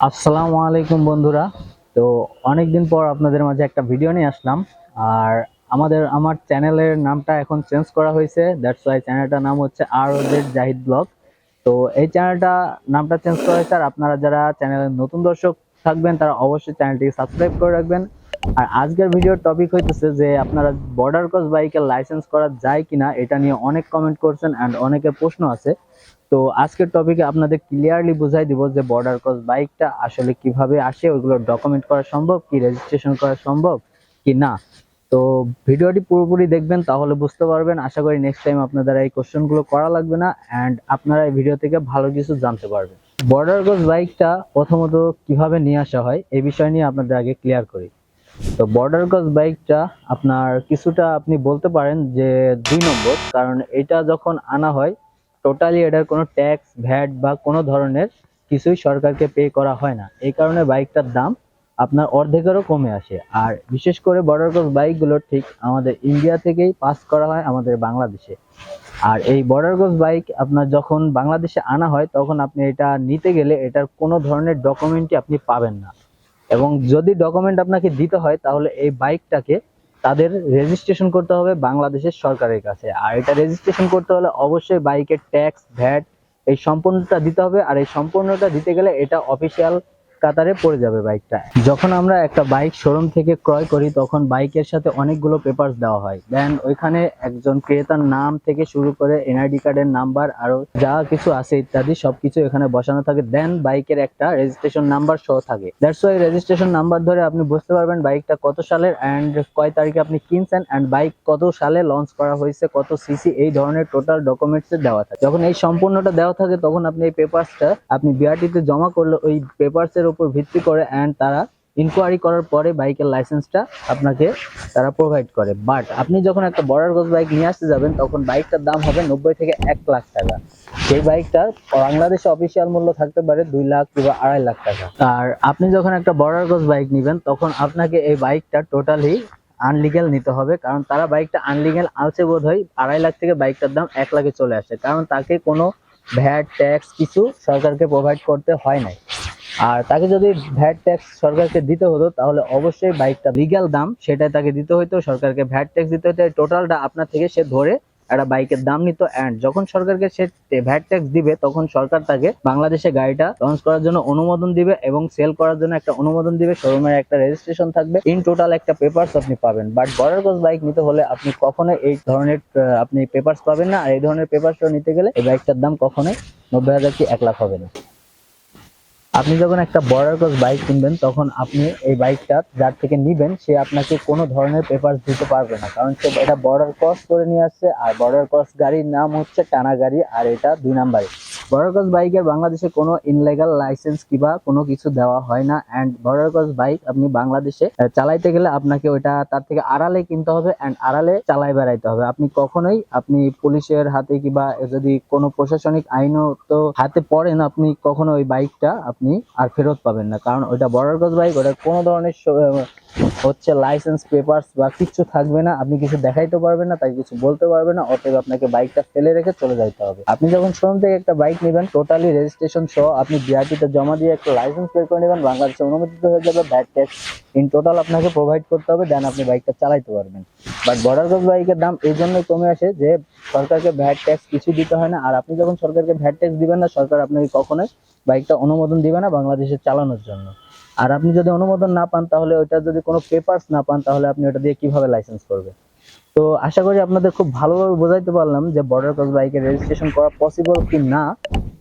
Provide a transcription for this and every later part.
আসসালামু আলাইকুম বন্ধুরা। তো অনেকদিন পর আপনাদের মাঝে একটা ভিডিও নিয়ে আসলাম। আর আমাদের, আমার চ্যানেলের নামটা এখন চেঞ্জ করা হয়েছে। দ্যাটস ওয়াই চ্যানেলটার নাম হচ্ছে আর ওদের জাহিদ ব্লগ তো এই চ্যানেলটা নামটা চেঞ্জ করা হয়েছে। আর আপনারা যারা চ্যানেলের নতুন দর্শক থাকবেন, তারা অবশ্যই চ্যানেলটিকে সাবস্ক্রাইব করে রাখবেন। আর আজকের ভিডিওর টপিক হইতেছে যে আপনারা বর্ডার ক্রস বাইকের লাইসেন্স করা যায় কিনা, এটা নিয়ে অনেক কমেন্ট করছেন অ্যান্ড অনেকের প্রশ্ন আছে। তো আজকের টপিকে আপনাদের ক্লিয়ারলি বুঝাই দিব যে বর্ডার ক্রস বাইকটা আসলে কীভাবে আসে, ওইগুলো ডকুমেন্ট করা সম্ভব, কি রেজিস্ট্রেশন করা সম্ভব, কি না? তো ভিডিওটি পুরোপুরি দেখবেন, তাহলে বুঝতে পারবেন। আশা করি নেক্সট টাইম আপনাদের এই কোশ্চেনগুলো করা লাগবে না অ্যান্ড আপনারা এই ভিডিও থেকে ভালো কিছু জানতে পারবেন। বর্ডার ক্রস বাইকটা প্রথমত কীভাবে নিয়ে আসা হয়, এই বিষয় নিয়ে আপনাদের আগে ক্লিয়ার করি। তো বর্ডার ক্রস বাইকটা আপনার কিছুটা আপনি বলতে পারেন যে দুই নম্বর, কারণ এটা যখন আনা হয় টোটালি এটার কোনো ট্যাক্স ভ্যাট বা কোনো ধরনের কিছুই সরকারকে পে করা হয় না। এই কারণে বাইকটার দাম আপনার অর্ধেকেরও কমে আসে। আর বিশেষ করে বর্ডার ক্রস বাইকগুলো ঠিক আমাদের ইন্ডিয়া থেকেই পাস করা হয় আমাদের বাংলাদেশে। আর এই বর্ডার ক্রস বাইক আপনার যখন বাংলাদেশে আনা হয়, তখন আপনি এটা নিতে গেলে এটার কোনো ধরনের ডকুমেন্টই আপনি পাবেন না। এবং যদি ডকুমেন্ট আপনাকে দিতে হয়, তাহলে এই বাইকটাকে তাদের রেজিস্ট্রেশন করতে হবে বাংলাদেশের সরকারের কাছে। আর এটা রেজিস্ট্রেশন করতে হলে অবশ্যই বাইকের ট্যাক্স ভ্যাট এই সম্পূর্ণটা দিতে হবে। আর এই সম্পূর্ণটা দিতে গেলে এটা অফিসিয়াল কাতারে পড়ে যাবে বাইকটা। যখন আমরা একটা বাইক শোরুম থেকে ক্রয় করি, তখন বাইকের সাথে অনেকগুলো পেপারস দেওয়া হয়। দেন ওইখানে একজন ক্রেতার নাম থেকে শুরু করে এনআইডি কার্ডের নাম্বার আরও যা কিছু আছে ইত্যাদি সবকিছু এখানে বসানো থাকে। দেন বাইকের একটা রেজিস্ট্রেশন নাম্বার সহ থাকে। দ্যাটস ওয়াই রেজিস্ট্রেশন নাম্বার ধরে আপনি বুঝতে পারবেন বাইকটা কত সালের অ্যান্ড কয় তারিখে আপনি কিনছেন অ্যান্ড বাইক কত সালে লঞ্চ করা হয়েছে, কত সিসি এই ধরনের টোটাল ডকুমেন্টস দেওয়া থাকে। যখন এই সম্পূর্ণটা দেওয়া থাকে, তখন আপনি এই পেপারসটা আপনি বিআরটিতে জমা করলে ওই পেপারস এর উপর ভিত্তি করে অ্যান্ড তারা ইনকোয়ারি করার পরে বাইকের লাইসেন্সটা আপনাকে তারা প্রোভাইড করে। বাট আপনি যখন একটা বর্ডার গজ বাইক নিয়ে আসতে যাবেন, তখন বাইকটার দাম হবে নব্বই থেকে এক লাখ টাকা। সেই বাইকটার বাংলাদেশে অফিসিয়াল মূল্য থাকতে পারে দুই লাখ কিংবা আড়াই লাখ টাকা। আর আপনি যখন একটা বর্ডার গজ বাইক নেবেন, তখন আপনাকে এই বাইকটা টোটালি আনলিগেল নিতে হবে। কারণ তারা বাইকটা আনলিগেল আনছে বোধ হয় আড়াই লাখ থেকে বাইকটার দাম এক লাখে চলে আসে। কারণ তাকে কোনো ভ্যাট ট্যাক্স কিছু সরকারকে প্রোভাইড করতে হয় নাই। আর তাকে যদি ভ্যাট ট্যাক্স সরকারকে দিতে হতো, তাহলে অবশ্যই বাইকটা লিগ্যাল দাম, সেটাই তাকে দিতে হতো সরকারকে ভ্যাট ট্যাক্স দিতে হতো টোটালটা আপনার থেকে সে ধরে একটা বাইকের দাম নিত অ্যান্ড যখন সরকারকে সে ভ্যাট ট্যাক্স দিবে, তখন সরকার তাকে বাংলাদেশে গাড়িটা লঞ্চ করার জন্য অনুমোদন দিবে এবং সেল করার জন্য একটা অনুমোদন দিবে। শোরুমের একটা রেজিস্ট্রেশন থাকবে। ইন টোটাল একটা পেপারস আপনি পাবেন। বাট বর্ডার ক্রস বাইক নিতে হলে আপনি কখনো এই ধরনের আপনি পেপারস পাবেন না। আর এই ধরনের পেপারস নিতে গেলে এই বাইকটার দাম কখনোই নব্বই হাজার কি এক লাখ হবে না। আপনি যখন একটা বর্ডার ক্রস বাইক কিনবেন, তখন আপনি এই বাইকটা যার থেকে নিবেন, সে আপনাকে কোনো ধরনের পেপার দিতে পারবে না। কারণ সে এটা বর্ডার ক্রস করে নিয়ে আসছে, আর বর্ডার ক্রস গাড়ির নাম হচ্ছে টানা গাড়ি, আর এটা দুই নাম্বারে। বর্ডার ক্রস বাইকের বাংলাদেশে কোনো ইনলিগাল লাইসেন্স কিংবা কোনো কিছু দেওয়া হয় না অ্যান্ড বর্ডার ক্রস বাইক আপনি বাংলাদেশে চালাইতে গেলে আপনাকে ওটা তার থেকে আড়ালে কিনতে হবে অ্যান্ড আড়ালে চালাই বেড়াইতে হবে। আপনি কখনোই, আপনি পুলিশের হাতে কিবা যদি কোনো প্রশাসনিক আইনও তো হাতে পড়েন আপনি কখনো ওই বাইকটা আপনি আর ফেরত পাবেন না। কারণ ওইটা বর্ডার ক্রস বাইক ওটা কোনো ধরনের হচ্ছে লাইসেন্স পেপারস বা কিছু থাকবে না। আপনি কিছু দেখাইতে পারবেন না তাই কিছু বলতে পারবেন না, অতএব আপনাকে বাইকটা ফেলে রেখে চলে যাইতে হবে। আপনি যখন শোরুম থেকে একটা বাইক নেবেন টোটালি রেজিস্ট্রেশন সহ আপনি বিআরটিতে জমা দিয়ে একটা লাইসেন্স বের করে নেবেন, বাংলাদেশে অনুমোদিত হয়ে যাবে ব্যাট ট্যাক্স ইন টোটাল আপনাকে প্রোভাইড করতে হবে দেন আপনি বাইকটা চালাইতে পারবেন। বাট বর্ডার ক্রস বাইকের দাম এই জন্যই কমে আসে যে সরকারকে ভ্যাট ট্যাক্স কিছু দিতে হয় না। আর আপনি যখন সরকারকে ভ্যাট ট্যাক্স দিবেন না, সরকার আপনাকে কখনোই বাইকটা অনুমোদন দিবে না বাংলাদেশে চালানোর জন্য। আর আপনি যদি অনুমোদন না পান, তাহলে ওইটা যদি কোনো পেপারস না পান, তাহলে আপনি ওটা দিয়ে কীভাবে লাইসেন্স করবেন? তো আশা করি আপনাদের খুব ভালোভাবে বোঝাইতে পারলাম যে বর্ডার ক্রস বাইকের রেজিস্ট্রেশন করা পসিবল কি না,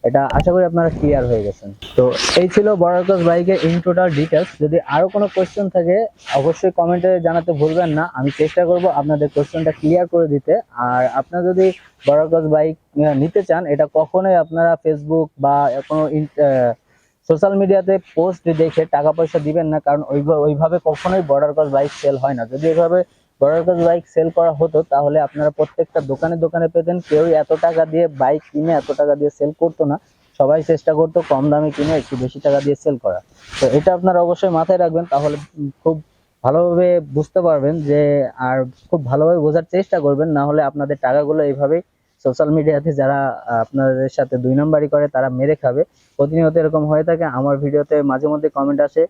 এটা আশা করি আপনারা ক্লিয়ার হয়ে গেছেন। তো এই ছিল বর্ডার ক্রস বাইকের ইন টোটাল ডিটেলস যদি আরও কোনো কোয়েশ্চেন থাকে, অবশ্যই কমেন্টে জানাতে ভুলবেন না। আমি চেষ্টা করব আপনাদের কোয়েশ্চেনটা ক্লিয়ার করে দিতে। আর আপনারা যদি বর্ডার ক্রস বাইক নিতে চান, এটা কখনোই আপনারা ফেসবুক বা কোনো সোশ্যাল মিডিয়াতে পোস্ট দেখে টাকা পয়সা দিবেন না। কারণ ওইভাবে কখনোই বর্ডার ক্রস বাইক সেল হয় না। যদি এইভাবে ক্রস বাইক সেল করা হতো, তাহলে আপনারা প্রত্যেকটা দোকানে দোকানে পেতেন। কেউই এত টাকা দিয়ে বাইক কিনে এত টাকা দিয়ে সেল করতো না। সবাই চেষ্টা করতো কম দামে কিনে একটু বেশি টাকা দিয়ে সেল করা তো এটা আপনারা অবশ্যই মাথায় রাখবেন, তাহলে খুব ভালোভাবে বুঝতে পারবেন যে, আর খুব ভালোভাবে বোঝার চেষ্টা করবেন, না হলে আপনাদের টাকাগুলো এইভাবেই সোশ্যাল মিডিয়াতে যারা আপনাদের সাথে দুই নাম্বারই করে, তারা মেরে খাবে। প্রতিনিয়ত এরকম হয়ে থাকে। আমার ভিডিওতে মাঝে মধ্যে কমেন্ট আসে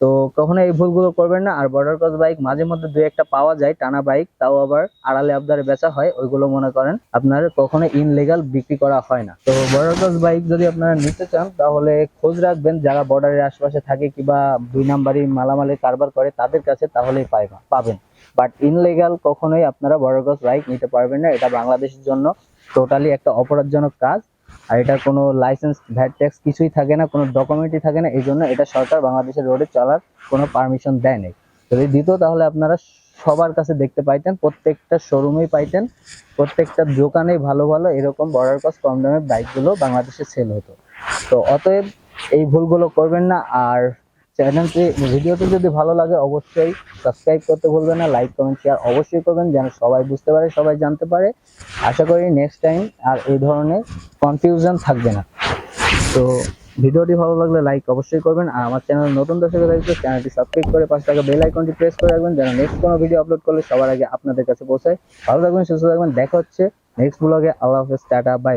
তো কখনো এই ভুলগুলো করবেন না। আর বর্ডার ক্রস বাইক মাঝে মধ্যে দু একটা পাওয়া যায়, টানা বাইক তাও আবার আড়ালে আবদারে বেচা হয়, ওইগুলো মনে করেন আপনার কখনো ইনলিগাল বিক্রি করা হয় না। তো বর্ডার ক্রস বাইক যদি আপনারা নিতে চান, তাহলে খোঁজ রাখবেন। যারা বর্ডারের আশেপাশে থাকে কিংবা দুই নাম্বারই মালামালের কারবার করে, তাদের কাছে তাহলেই পাইবা, পাবেন। বাট ইনলিগাল কখনোই আপনারা বর্ডার ক্রস বাইক নিতে পারবেন না। এটা বাংলাদেশের জন্য টোটালি একটা অপরাধজনক কাজ। আর এটা কোনো লাইসেন্স ভ্যাট ট্যাক্স কিছুই থাকে না, কোনো ডকুমেন্টই থাকে না, এই জন্য এটা সরকার বাংলাদেশের রোডে চলার কোনো পারমিশন দেয় নাই। যদি দিত তাহলে আপনারা সবার কাছে দেখতে পাইতেন, প্রত্যেকটা শোরুমেই পাইতেন, প্রত্যেকটা দোকানেই ভালো ভালো এরকম বর্ডার কস্ট কম দামের বাইকগুলো বাংলাদেশে সেল হতো। তো অতএব এই ভুলগুলো করবেন না, আর চ্যানেলটি, ভিডিওটি যদি ভালো লাগে, অবশ্যই সাবস্ক্রাইব করতে ভুলবেন না লাইক কমেন্ট শেয়ার অবশ্যই করবেন যেন সবাই বুঝতে পারে, সবাই জানতে পারে। আশা করি নেক্সট টাইম আর এই ধরনের কনফিউশন থাকবে না। তো ভিডিওটি ভালো লাগলে লাইক অবশ্যই করবেন আর আমার চ্যানেল নতুন দর্শক থাকলে চ্যানেলটি সাবস্ক্রাইব করে পাশে থাকা বেল আইকনটি প্রেস করে রাখবেন যেন নেক্সট কোনো ভিডিও আপলোড করলে সবার আগে আপনাদের কাছে পৌঁছায়। ভালো থাকবেন, সুস্থ থাকবেন, দেখা হচ্ছে নেক্সট ব্লগে আল্লাহ হাফেজ, টাটা বাই বাই